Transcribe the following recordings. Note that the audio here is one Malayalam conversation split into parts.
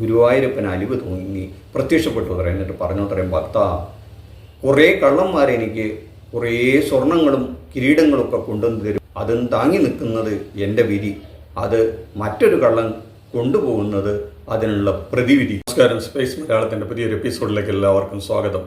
ഗുരുവായൂരപ്പന് അലിവ് തോന്നി. പ്രത്യക്ഷപ്പെട്ടു അത്ര എന്നിട്ട് പറഞ്ഞു അത്രയും ഭക്ത. കുറേ കള്ളന്മാരെനിക്ക് കുറേ സ്വർണങ്ങളും കിരീടങ്ങളും ഒക്കെ കൊണ്ടുവന്ന് തരും. അതും താങ്ങി നിൽക്കുന്നത് എന്റെ വിധി അത് മറ്റൊരു കള്ളൻ കൊണ്ടുപോകുന്നത് അതിനുള്ള പ്രതിവിധി. നമസ്കാരം. സ്പേസ് മലയാളത്തിന്റെ പുതിയൊരു എപ്പിസോഡിലേക്ക് എല്ലാവർക്കും സ്വാഗതം.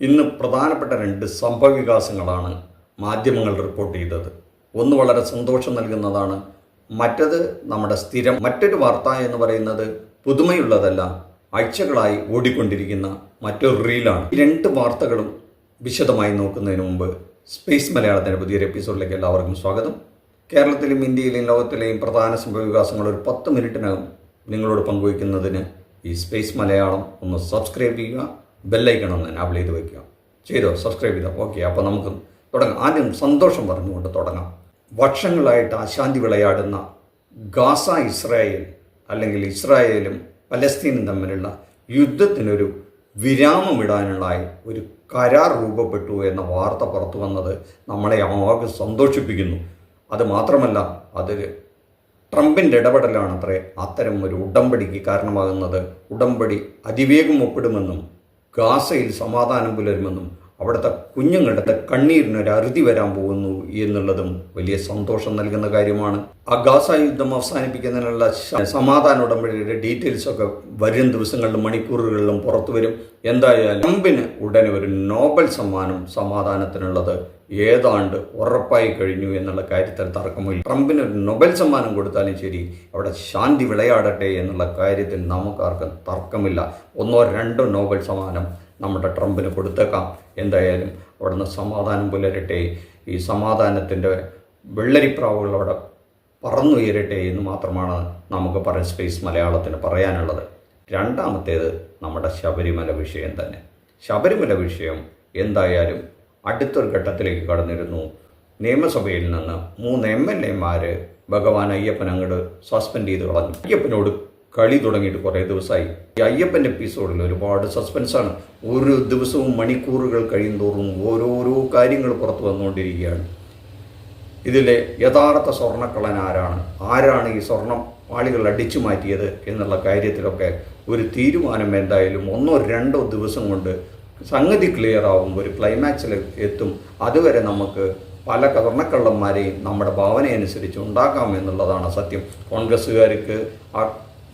ഇന്ന് പ്രധാനപ്പെട്ട രണ്ട് സംഭവവികാസങ്ങളാണ് മാധ്യമങ്ങൾ റിപ്പോർട്ട് ചെയ്തത്. ഒന്ന് വളരെ സന്തോഷം നൽകുന്നതാണ്. മറ്റത് നമ്മുടെ സ്ഥിരം മറ്റൊരു വാർത്ത എന്ന് പറയുന്നത് പുതുമയുള്ളതല്ല ആഴ്ചകളായി ഓടിക്കൊണ്ടിരിക്കുന്ന മറ്റൊരു റീലാണ്. ഈ രണ്ട് വാർത്തകളും വിശദമായി നോക്കുന്നതിന് മുമ്പ് സ്പേസ് മലയാളത്തിന്റെ പുതിയൊരു എപ്പിസോഡിലേക്ക് എല്ലാവർക്കും സ്വാഗതം. കേരളത്തിലും ഇന്ത്യയിലെയും ലോകത്തിലെയും പ്രധാന സംഭവവികാസങ്ങൾ ഒരു പത്ത് മിനിറ്റിനകം നിങ്ങളോട് പങ്കുവയ്ക്കുന്നതിന് ഈ സ്പേസ് മലയാളം ഒന്ന് സബ്സ്ക്രൈബ് ചെയ്യുക ബെല്ലൈക്കൺ ഒന്ന് എനാബിൾ ചെയ്ത് വയ്ക്കുക. ചെയ്തോ? സബ്സ്ക്രൈബ് ചെയ്തോ? ഓക്കെ അപ്പോൾ നമുക്ക് തുടങ്ങാം. ആദ്യം സന്തോഷം പറഞ്ഞുകൊണ്ട് തുടങ്ങാം. വർഷങ്ങളായിട്ട് അശാന്തി വിളയാടുന്ന ഗാസ ഇസ്രായേൽ അല്ലെങ്കിൽ ഇസ്രായേലും പലസ്തീനും തമ്മിലുള്ള യുദ്ധത്തിനൊരു വിരാമമിടാനുള്ളതായി ഒരു കരാർ രൂപപ്പെട്ടു എന്ന വാർത്ത പുറത്തു വന്നത് നമ്മളെ ആകെ സന്തോഷിപ്പിക്കുന്നു. അത് മാത്രമല്ല അത് ട്രംപിന്റെ ഇടപെടലാണ് അത്രേ അത്തരം ഒരു ഉടമ്പടിക്ക് കാരണമാകുന്നത്. ഉടമ്പടി അതിവേഗം ഒപ്പിടുമെന്നും ഗാസയിൽ സമാധാനം പുലരുമെന്നും അവിടുത്തെ കുഞ്ഞുങ്ങളുടെ കണ്ണീരിന് ഒരു അറുതി വരാൻ പോകുന്നു എന്നുള്ളതും വലിയ സന്തോഷം നൽകുന്ന കാര്യമാണ്. ആ ഗാസ യുദ്ധം അവസാനിപ്പിക്കുന്നതിനുള്ള സമാധാന ഉടമ്പടിയുടെ ഡീറ്റെയിൽസ് ഒക്കെ വരും ദിവസങ്ങളിലും മണിക്കൂറുകളിലും പുറത്തു വരും. എന്തായാലും ട്രംപിന് ഉടനെ ഒരു നോബൽ സമ്മാനം സമാധാനത്തിനുള്ളത് ഏതാണ്ട് ഉറപ്പായി കഴിഞ്ഞു എന്നുള്ള കാര്യത്തിൽ തർക്കമില്ല ട്രംപിന് ഒരു നൊബൽ സമ്മാനം കൊടുത്താലും ശരി അവിടെ ശാന്തി വിളയാടട്ടെ എന്നുള്ള കാര്യത്തിൽ നമുക്കാർക്കും തർക്കമില്ല. ഒന്നോ രണ്ടോ നോബൽ സമ്മാനം നമ്മുടെ ട്രംപിന് കൊടുത്തേക്കാം. എന്തായാലും അവിടുന്ന് സമാധാനം പുലരട്ടെ. ഈ സമാധാനത്തിന്റെ വെള്ളരിപ്രാവുകളോടെ പറന്നുയരട്ടെ എന്ന് മാത്രമാണ് നമുക്ക് പറയാൻ സ്പേസ് മലയാളത്തിന് പറയാനുള്ളത്. രണ്ടാമത്തേത് നമ്മുടെ ശബരിമല വിഷയം തന്നെ. ശബരിമല വിഷയം എന്തായാലും അടുത്തൊരു ഘട്ടത്തിലേക്ക് കടന്നിരുന്നു. നിയമസഭയിൽ നിന്ന് മൂന്ന് എം എൽ എമാർ ഭഗവാൻ അയ്യപ്പൻ അങ്ങോട്ട് സസ്പെൻഡ് ചെയ്ത് കളഞ്ഞു. അയ്യപ്പനോട് കളി തുടങ്ങിയിട്ട് കുറേ ദിവസമായി. ഈ അയ്യപ്പന്റെ എപ്പിസോഡിൽ ഒരുപാട് സസ്പെൻസാണ് ഒരു ദിവസവും മണിക്കൂറുകൾ കഴിയുന്തോറും ഓരോരോ കാര്യങ്ങൾ പുറത്തു വന്നുകൊണ്ടിരിക്കുകയാണ്. ഇതിലെ യഥാർത്ഥ സ്വർണക്കള്ളൻ ആരാണ്? ആരാണ് ഈ സ്വർണം ആളുകൾ അടിച്ചു മാറ്റിയത് എന്നുള്ള കാര്യത്തിലൊക്കെ ഒരു തീരുമാനം എന്തായാലും ഒന്നോ രണ്ടോ ദിവസം കൊണ്ട് സംഗതി ക്ലിയർ ആവും. ഒരു ക്ലൈമാക്സിൽ എത്തും. അതുവരെ നമുക്ക് പല സ്വർണക്കള്ളന്മാരെയും നമ്മുടെ ഭാവനയനുസരിച്ച് ഉണ്ടാക്കാം എന്നുള്ളതാണ് സത്യം. കോൺഗ്രസ്സുകാർക്ക് ആ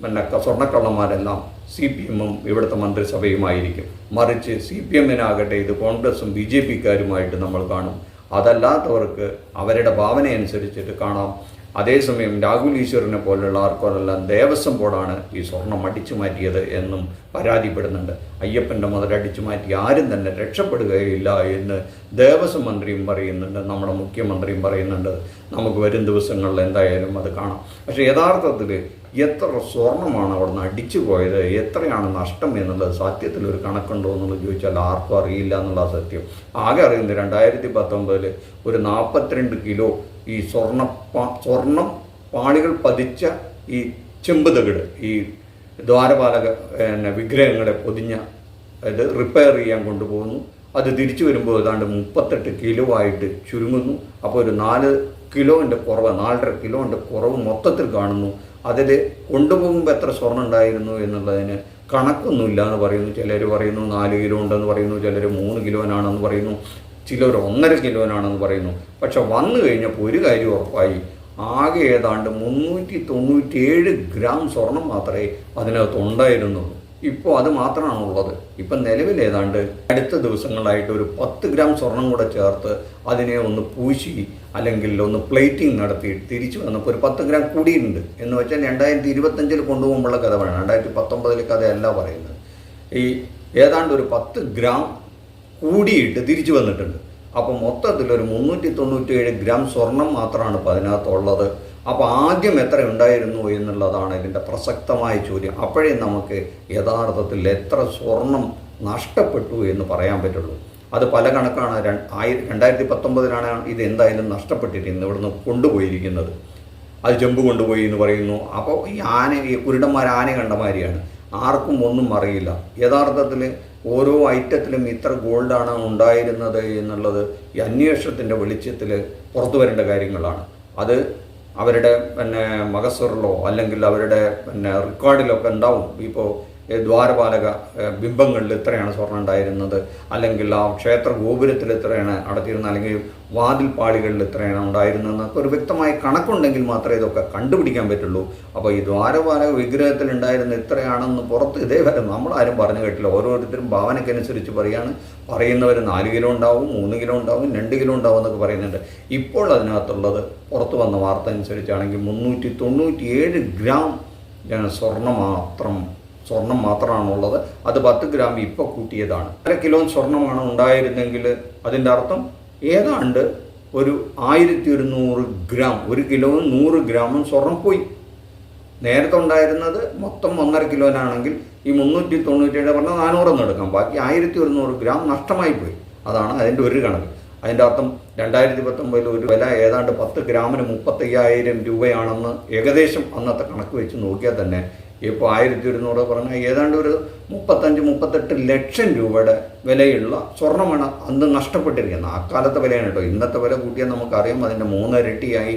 ക- സ്വർണക്കള്ളന്മാരെല്ലാം സി പി എമ്മും ഇവിടുത്തെ മന്ത്രിസഭയുമായിരിക്കും. മറിച്ച് സി പി എമ്മിനാകട്ടെ ഇത് കോൺഗ്രസും ബി ജെ പിക്കാരുമായിട്ട് നമ്മൾ കാണും. അതല്ലാത്തവർക്ക് അവരുടെ ഭാവന അനുസരിച്ചിട്ട് കാണാം. അതേസമയം രാഹുൽ ഈശ്വറിനെ പോലുള്ള ആർക്കോരെല്ലാം ദേവസ്വം ബോർഡാണ് ഈ സ്വർണം അടിച്ചു മാറ്റിയത് എന്നും പരാതിപ്പെടുന്നുണ്ട്. അയ്യപ്പന്റെ മുതൽ അടിച്ചു മാറ്റി ആരും തന്നെ രക്ഷപ്പെടുകയില്ല എന്ന് ദേവസ്വം മന്ത്രിയും പറയുന്നുണ്ട്. നമ്മുടെ മുഖ്യമന്ത്രിയും പറയുന്നുണ്ട്. നമുക്ക് വരും ദിവസങ്ങളിൽ എന്തായാലും അത് കാണാം. പക്ഷേ യഥാർത്ഥത്തിൽ എത്ര സ്വർണമാണ് അവിടെ നിന്ന് അടിച്ചു പോയത്? എത്രയാണ് നഷ്ടം എന്നുള്ളത്? സത്യത്തിൽ ഒരു കണക്കുണ്ടോ എന്നുള്ളത് ചോദിച്ചാൽ ആർക്കും അറിയില്ല എന്നുള്ള സത്യം. ആകെ അറിയുന്നത് രണ്ടായിരത്തി പത്തൊമ്പതിൽ ഒരു നാൽപ്പത്തിരണ്ട് കിലോ ഈ സ്വർണ സ്വർണം പാളികൾ പതിച്ച ഈ ചെമ്പ് തകിട് ഈ ദ്വാരപാലക വിഗ്രഹങ്ങളെ പൊതിഞ്ഞ ഇത് റിപ്പയർ ചെയ്യാൻ കൊണ്ടുപോകുന്നു. അത് തിരിച്ചു വരുമ്പോൾ ഏതാണ്ട് മുപ്പത്തെട്ട് കിലോ ആയിട്ട് ചുരുങ്ങുന്നു. അപ്പോൾ ഒരു നാല് കിലോന്റെ കുറവ് നാലര കിലോന്റെ കുറവ് മൊത്തത്തിൽ കാണുന്നു. അതിൽ കൊണ്ടുപോകുമ്പോൾ എത്ര സ്വർണം ഉണ്ടായിരുന്നു എന്നുള്ളതിന് കണക്കൊന്നുമില്ല എന്ന് പറയുന്നു. ചിലർ പറയുന്നു നാല് കിലോ ഉണ്ടെന്ന് പറയുന്നു ചിലർ മൂന്ന് കിലോനാണെന്ന് പറയുന്നു ചിലർ ഒന്നര കിലോനാണെന്ന് പറയുന്നു. പക്ഷെ വന്നു കഴിഞ്ഞപ്പോൾ ഒരു കാര്യം ഉറപ്പായി. ആകെ ഏതാണ്ട് മുന്നൂറ്റി തൊണ്ണൂറ്റിയേഴ് ഗ്രാം സ്വർണം മാത്രമേ അതിനകത്ത് ഉണ്ടായിരുന്നുള്ളൂ. ഇപ്പോൾ അത് മാത്രമാണ് ഉള്ളത് ഇപ്പം നിലവിൽ ഏതാണ്ട് അടുത്ത ദിവസങ്ങളായിട്ട് ഒരു പത്ത് ഗ്രാം സ്വർണം കൂടെ ചേർത്ത് അതിനെ ഒന്ന് പൂശി അല്ലെങ്കിൽ ഒന്ന് പ്ലേറ്റിംഗ് നടത്തി തിരിച്ചു വന്നപ്പോൾ ഒരു പത്ത് ഗ്രാം കൂടിയിട്ടുണ്ട്. എന്ന് വെച്ചാൽ രണ്ടായിരത്തി ഇരുപത്തഞ്ചിൽ കൊണ്ടുപോകുമ്പോഴുള്ള കഥ രണ്ടായിരത്തി പത്തൊമ്പതിലെ കഥയല്ല പറയുന്നത്. ഈ ഏതാണ്ട് ഒരു പത്ത് ഗ്രാം കൂടിയിട്ട് തിരിച്ചു വന്നിട്ടുണ്ട്. അപ്പോൾ മൊത്തത്തിൽ ഒരു മുന്നൂറ്റി തൊണ്ണൂറ്റിയേഴ് ഗ്രാം സ്വർണം മാത്രമാണ് ഇപ്പോൾ അതിനകത്തുള്ളത്. അപ്പോൾ ആദ്യം എത്ര ഉണ്ടായിരുന്നു എന്നുള്ളതാണ് ഇതിന്റെ പ്രസക്തമായ ചോദ്യം. അപ്പോഴേ നമുക്ക് യഥാർത്ഥത്തിൽ എത്ര സ്വർണം നഷ്ടപ്പെട്ടു എന്ന് പറയാൻ പറ്റുള്ളൂ. അത് പല കണക്കാണ്. ര- ആയി രണ്ടായിരത്തി പത്തൊമ്പതിലാണ് ഇത് എന്തായാലും നഷ്ടപ്പെട്ടിരിക്കുന്നത് ഇവിടുന്ന് കൊണ്ടുപോയിരിക്കുന്നത്. അത് ചെമ്പ് കൊണ്ടുപോയി എന്ന് പറയുന്നു. അപ്പോൾ ഈ ആന ഈ കുരുടന്മാർ ആന കണ്ട മാതിരിയാണ്. ആർക്കും ഒന്നും അറിയില്ല. യഥാർത്ഥത്തിൽ ഓരോ ഐറ്റത്തിലും ഇത്ര ഗോൾഡാണ് ഉണ്ടായിരുന്നത് എന്നുള്ളത് ഈ അന്വേഷണത്തിന്റെ വെളിച്ചത്തിൽ പുറത്തു വരേണ്ട കാര്യങ്ങളാണ്. അത് അവരുടെ പിന്നെ മകസൂറിലോ അല്ലെങ്കിൽ അവരുടെ പിന്നെ റെക്കോർഡിലോ ഒക്കെ ഉണ്ടാവും. ഇപ്പോൾ ദ്വാരപാലക ബിംബങ്ങളിൽ എത്രയാണ് സ്വർണം ഉണ്ടായിരുന്നത്. അല്ലെങ്കിൽ ആ ക്ഷേത്ര ഗോപുരത്തിൽ എത്രയാണ് അടത്തിയിരുന്നത് അല്ലെങ്കിൽ വാതിൽ പാളികളിൽ ഇത്രയാണ് ഉണ്ടായിരുന്നതെന്നൊക്കെ ഒരു വ്യക്തമായ കണക്കുണ്ടെങ്കിൽ മാത്രമേ ഇതൊക്കെ കണ്ടുപിടിക്കാൻ പറ്റുള്ളൂ. അപ്പോൾ ഈ ദ്വാരപാലക വിഗ്രഹത്തിൽ ഉണ്ടായിരുന്ന ഇത്രയാണെന്ന് പുറത്ത് ഇതേവരെ നമ്മളാരും പറഞ്ഞു കേട്ടില്ല. ഓരോരുത്തരും ഭാവനയ്ക്കനുസരിച്ച് പറയാണ്. പറയുന്നവർ നാല് കിലോ ഉണ്ടാവും മൂന്ന് കിലോ ഉണ്ടാവും രണ്ട് കിലോ ഉണ്ടാവും എന്നൊക്കെ പറയുന്നുണ്ട്. ഇപ്പോൾ അതിനകത്തുള്ളത് പുറത്ത് വന്ന വാർത്ത അനുസരിച്ചാണെങ്കിൽ മുന്നൂറ്റി തൊണ്ണൂറ്റി ഏഴ് ഗ്രാം സ്വർണം മാത്രം സ്വർണം മാത്രമാണുള്ളത്. അത് പത്ത് ഗ്രാം ഇപ്പോൾ കൂട്ടിയതാണ്. അര കിലോ സ്വർണമാണ് ഉണ്ടായിരുന്നെങ്കിൽ അതിന്റെ അർത്ഥം ഏതാണ്ട് ഒരു ആയിരത്തി ഒരുന്നൂറ് ഗ്രാം ഒരു കിലോയും നൂറ് ഗ്രാമും സ്വർണം പോയി. നേരത്തെ ഉണ്ടായിരുന്നത് മൊത്തം ഒന്നര കിലോനാണെങ്കിൽ ഈ മുന്നൂറ്റി തൊണ്ണൂറ്റേഴ് പറഞ്ഞാൽ നാനൂറെന്ന് എടുക്കാം. ബാക്കി ആയിരത്തി ഒരുന്നൂറ് ഗ്രാം നഷ്ടമായി പോയി. അതാണ് അതിന്റെ ഒരു കണക്ക്. അതിന്റെ അർത്ഥം രണ്ടായിരത്തി പത്തൊമ്പതിൽ ഒരു വില ഏതാണ്ട് പത്ത് ഗ്രാമിന് മുപ്പത്തയ്യായിരം രൂപയാണെന്ന് ഏകദേശം അന്നത്തെ കണക്ക് വെച്ച് നോക്കിയാൽ തന്നെ ഇപ്പോൾ ആയിരത്തി ഇരുന്നൂറ് പറഞ്ഞാൽ ഏതാണ്ട് ഒരു മുപ്പത്തഞ്ച് മുപ്പത്തെട്ട് ലക്ഷം രൂപയുടെ വിലയുള്ള സ്വർണമാണ് അന്ന് നഷ്ടപ്പെട്ടിരിക്കുന്നത് അക്കാലത്തെ വിലയാണ് കേട്ടോ. ഇന്നത്തെ വില കൂട്ടിയാൽ നമുക്കറിയാം അതിന്റെ മൂന്നിരട്ടിയായി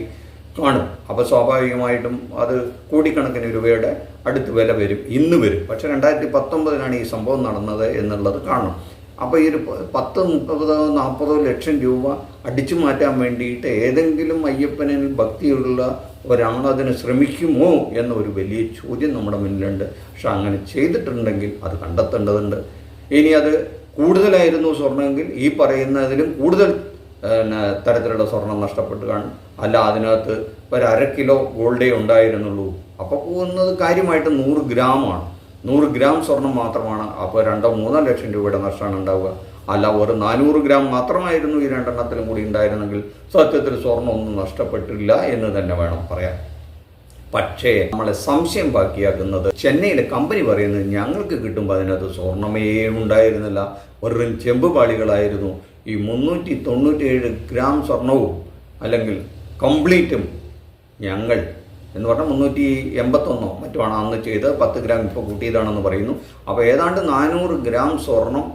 കാണും. അപ്പോൾ സ്വാഭാവികമായിട്ടും അത് കോടിക്കണക്കിന് രൂപയുടെ അടുത്ത് വില വരും. ഇന്ന് വരും. പക്ഷേ രണ്ടായിരത്തി പത്തൊമ്പതിനാണ് ഈ സംഭവം നടന്നത് എന്നുള്ളത് കാണണം. അപ്പോൾ ഈ ഒരു പത്ത് മുപ്പതോ നാൽപ്പതോ ലക്ഷം രൂപ അടിച്ചു മാറ്റാൻ വേണ്ടിയിട്ട് ഏതെങ്കിലും അയ്യപ്പനിൽ ഭക്തിയുള്ള ഒരാൾ അതിന് ശ്രമിക്കുമോ എന്നൊരു വലിയ ചോദ്യം നമ്മുടെ മുന്നിലുണ്ട്. പക്ഷെ അങ്ങനെ ചെയ്തിട്ടുണ്ടെങ്കിൽ അത് കണ്ടെത്തേണ്ടതുണ്ട്. ഇനി അത് കൂടുതലായിരുന്നു സ്വർണമെങ്കിൽ ഈ പറയുന്നതിലും കൂടുതൽ തരത്തിലുള്ള സ്വർണം നഷ്ടപ്പെട്ട് കാണും. അല്ല അതിനകത്ത് ഒരു അര കിലോ ഗോൾഡേ ഉണ്ടായിരുന്നുള്ളൂ. അപ്പോൾ പോകുന്നത് കാര്യമായിട്ട് നൂറ് ഗ്രാമാണ്. നൂറ് ഗ്രാം സ്വർണം മാത്രമാണ്. അപ്പോൾ രണ്ടോ മൂന്നോ ലക്ഷം രൂപയുടെ നഷ്ടമാണ് ഉണ്ടാവുക. അല്ല ഒരു നാനൂറ് ഗ്രാം മാത്രമായിരുന്നു ഈ രണ്ടെണ്ണത്തിലും കൂടി ഉണ്ടായിരുന്നെങ്കിൽ സത്യത്തിൽ സ്വർണമൊന്നും നഷ്ടപ്പെട്ടില്ല എന്ന് തന്നെ വേണം പറയാൻ. പക്ഷേ നമ്മളെ സംശയം ബാക്കിയാക്കുന്നത് ചെന്നൈയിലെ കമ്പനി പറയുന്നത് ഞങ്ങൾക്ക് കിട്ടുമ്പോൾ അതിനകത്ത് സ്വർണമേ ഉണ്ടായിരുന്നില്ല. വെറും ചെമ്പ് പാളികളായിരുന്നു. ഈ മുന്നൂറ്റി തൊണ്ണൂറ്റിയേഴ് ഗ്രാം സ്വർണവും അല്ലെങ്കിൽ കംപ്ലീറ്റും ഞങ്ങൾ എന്ന് പറഞ്ഞാൽ മുന്നൂറ്റി എൺപത്തൊന്നോ മറ്റുമാണ് അന്ന് ചെയ്ത് പത്ത് ഗ്രാം ഇപ്പോൾ കൂട്ടിയതാണെന്ന് പറയുന്നു. അപ്പോൾ ഏതാണ്ട് നാനൂറ് ഗ്രാം സ്വർണം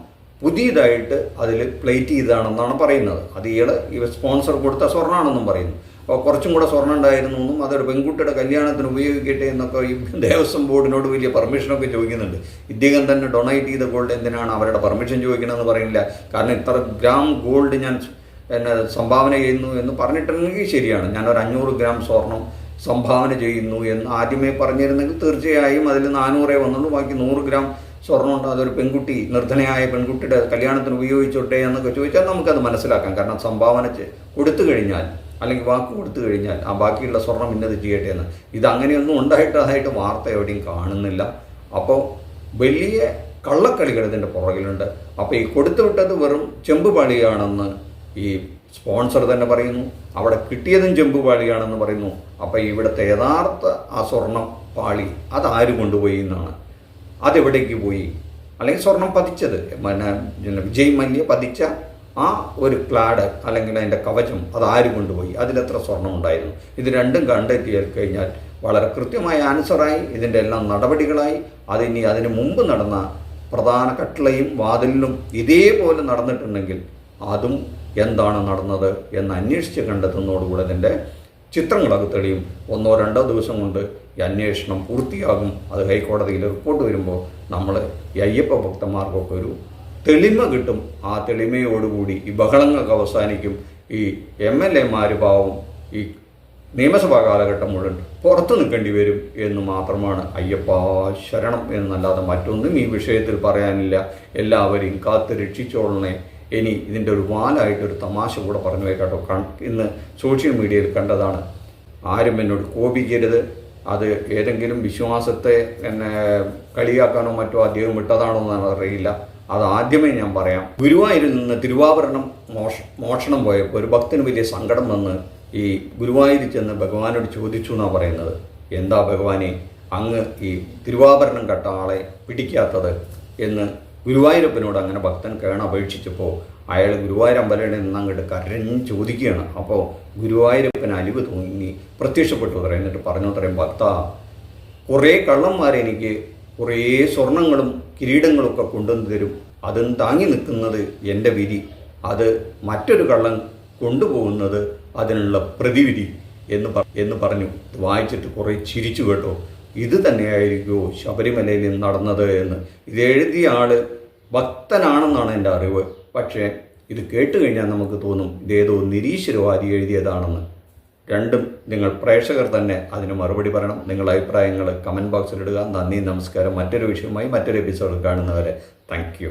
പുതിയതായിട്ട് അതിൽ പ്ലേറ്റ് ചെയ്തതാണെന്നാണ് പറയുന്നത്. അത് ഇയാൾ ഈ സ്പോൺസർ കൊടുത്ത സ്വർണമാണെന്നും പറയുന്നു. അപ്പോൾ കുറച്ചും കൂടെ സ്വർണം ഉണ്ടായിരുന്നു എന്നും അതൊരു പെൺകുട്ടിയുടെ കല്യാണത്തിന് ഉപയോഗിക്കട്ടെ എന്നൊക്കെ ഈ ദേവസ്വം ബോർഡിനോട് വലിയ പെർമിഷനൊക്കെ ചോദിക്കുന്നുണ്ട്. ഇദ്ദേഹം തന്നെ ഡൊണേറ്റ് ചെയ്ത ഗോൾഡ് എന്തിനാണ് അവരുടെ പെർമിഷൻ ചോദിക്കണമെന്ന് പറയുന്നില്ല കാരണം ഇത്ര ഗ്രാം ഗോൾഡ് ഞാൻ എന്നെ സംഭാവന ചെയ്യുന്നു എന്ന് പറഞ്ഞിട്ടുണ്ടെങ്കിൽ ശരിയാണ്. ഞാനൊരു അഞ്ഞൂറ് ഗ്രാം സ്വർണം സംഭാവന ചെയ്യുന്നു എന്ന് ആദ്യമേ പറഞ്ഞിരുന്നെങ്കിൽ തീർച്ചയായും അതിൽ നാനൂറേ വന്നുള്ളൂ. ബാക്കി നൂറ് ഗ്രാം സ്വർണമുണ്ട്? അതൊരു പെൺകുട്ടി നിർധനയായ പെൺകുട്ടിയുടെ കല്യാണത്തിന് ഉപയോഗിച്ചോട്ടെ എന്നൊക്കെ ചോദിച്ചാൽ നമുക്കത് മനസ്സിലാക്കാം. കാരണം സംഭാവന കൊടുത്തു കഴിഞ്ഞാൽ അല്ലെങ്കിൽ വാക്ക് കൊടുത്തു കഴിഞ്ഞാൽ ആ ബാക്കിയുള്ള സ്വർണം ഇന്നത് ചെയ്യട്ടെ എന്ന്. ഇത് അങ്ങനെയൊന്നും ഉണ്ടായിട്ട് അതായിട്ട് വാർത്ത എവിടെയും കാണുന്നില്ല. അപ്പോൾ വലിയ കള്ളക്കളികൾ ഇതിന്റെ പുറകിലുണ്ട്. അപ്പോൾ ഈ കൊടുത്തു വിട്ടത് വെറും ചെമ്പ് പാളിയാണെന്ന് ഈ സ്പോൺസർ തന്നെ പറയുന്നു. അവിടെ കിട്ടിയതും ചെമ്പ് പാളിയാണെന്ന് പറയുന്നു. അപ്പോൾ ഇവിടുത്തെ യഥാർത്ഥ ആ സ്വർണം പാളി അതാര് കൊണ്ടുപോയി എന്നാണ്. അതെവിടേക്ക് പോയി? അല്ലെങ്കിൽ സ്വർണം പതിച്ചത്? പിന്നെ വിജയ് മല്യ പതിച്ച ആ ഒരു ക്ലാഡ് അല്ലെങ്കിൽ അതിന്റെ കവചം അത് ആര് കൊണ്ടുപോയി? അതിലെത്ര സ്വർണം ഉണ്ടായിരുന്നു? ഇത് രണ്ടും കണ്ടെത്തി കഴിഞ്ഞാൽ വളരെ കൃത്യമായ ആൻസറായി ഇതിന്റെ എല്ലാം നടപടികളായി. അതിനി അതിന് മുമ്പ് നടന്ന പ്രധാന കട്ടിളയും വാതിലിലും ഇതേപോലെ നടന്നിട്ടുണ്ടെങ്കിൽ അതും എന്താണ് നടന്നത് എന്ന് അന്വേഷിച്ച് കണ്ടെത്തുന്നതോടുകൂടെ ഇതിന്റെ ചിത്രങ്ങളൊക്കെ തെളിയും. ഒന്നോ രണ്ടോ ദിവസം കൊണ്ട് ഈ അന്വേഷണം പൂർത്തിയാകും. അത് ഹൈക്കോടതിയിൽ റിപ്പോർട്ട് വരുമ്പോൾ നമ്മൾ ഈ അയ്യപ്പ ഭക്തന്മാർക്കൊക്കെ ഒരു തെളിമ കിട്ടും. ആ തെളിമയോടുകൂടി ഈ ബഹളങ്ങൾക്ക് അവസാനിക്കും. ഈ എം എൽ എമാർ പാവം ഈ നിയമസഭാ കാലഘട്ടം മുഴുവൻ പുറത്തു നിൽക്കേണ്ടി വരും എന്ന് മാത്രമാണ് അയ്യപ്പ ശരണം എന്നല്ലാതെ മറ്റൊന്നും ഈ വിഷയത്തിൽ പറയാനില്ല. എല്ലാവരെയും കാത്ത് രക്ഷിച്ചോളണേ ഇനി ഇതിന്റെ ഒരു വാലായിട്ട് ഒരു തമാശ കൂടെ പറഞ്ഞു വെക്കാട്ടോ കൺ ഇന്ന് സോഷ്യൽ മീഡിയയിൽ കണ്ടതാണ്. ആരും എന്നോട് കോപിക്കരുത്. അത് ഏതെങ്കിലും വിശ്വാസത്തെ എന്നെ കളിയാക്കാനോ മറ്റോ അദ്ദേഹം വിട്ടതാണോ എന്ന് അറിയില്ല. അത് ആദ്യമേ ഞാൻ പറയാം. ഗുരുവായൂരിൽ നിന്ന് തിരുവാഭരണം മോഷ മോഷണം പോയപ്പോൾ ഒരു ഭക്തന് വലിയ സങ്കടം വന്ന് ഈ ഗുരുവായൂരിൽ ചെന്ന് ഭഗവാനോട് ചോദിച്ചു എന്നാണ് പറയുന്നത്. എന്താ ഭഗവാനെ അങ്ങ് ഈ തിരുവാഭരണം കട്ട ആളെ പിടിക്കാത്തത്? എന്ന് ഗുരുവായൂരപ്പനോട് അങ്ങനെ ഭക്തൻ കേണ അപേക്ഷിച്ചപ്പോൾ അയാൾ ഗുരുവായൂർ അമ്പലയുടെ നിന്ന് അങ്ങോട്ട് കരഞ്ഞ് ചോദിക്കുകയാണ്. അപ്പോൾ ഗുരുവായൂരപ്പൻ അലിവ് തോന്നി പ്രത്യക്ഷപ്പെട്ടു അത്ര. എന്നിട്ട് പറഞ്ഞു അത്രയും ഭക്ത കുറേ കള്ളന്മാരെ എനിക്ക് കുറേ സ്വർണങ്ങളും കിരീടങ്ങളൊക്കെ കൊണ്ടുവന്ന് തരും. അതും താങ്ങി നിൽക്കുന്നത് എന്റെ വിധി. അത് മറ്റൊരു കള്ളൻ കൊണ്ടുപോകുന്നത് അതിനുള്ള പ്രതിവിധി. എന്ന് പറഞ്ഞു. വായിച്ചിട്ട് കുറേ ചിരിച്ചു കേട്ടോ. ഇത് തന്നെയായിരിക്കുമോ ശബരിമലയിൽ നടന്നത് എന്ന്. ഇത് എഴുതിയ ആൾ ഭക്തനാണെന്നാണ് എന്റെ അറിവ്. പക്ഷേ ഇത് കേട്ട് കഴിഞ്ഞാൽ നമുക്ക് തോന്നും ഇതേതോ നിരീശ്വരവാദി എഴുതിയതാണെന്ന്. രണ്ടും നിങ്ങൾ പ്രേക്ഷകർ തന്നെ അതിന് മറുപടി പറയണം. നിങ്ങളുടെ അഭിപ്രായങ്ങൾ കമന്റ് ബോക്സിൽ ഇടുക. നന്ദി നമസ്കാരം. മറ്റൊരു വിഷയവുമായി മറ്റൊരു എപ്പിസോഡ് കാണുന്നവരെ. താങ്ക്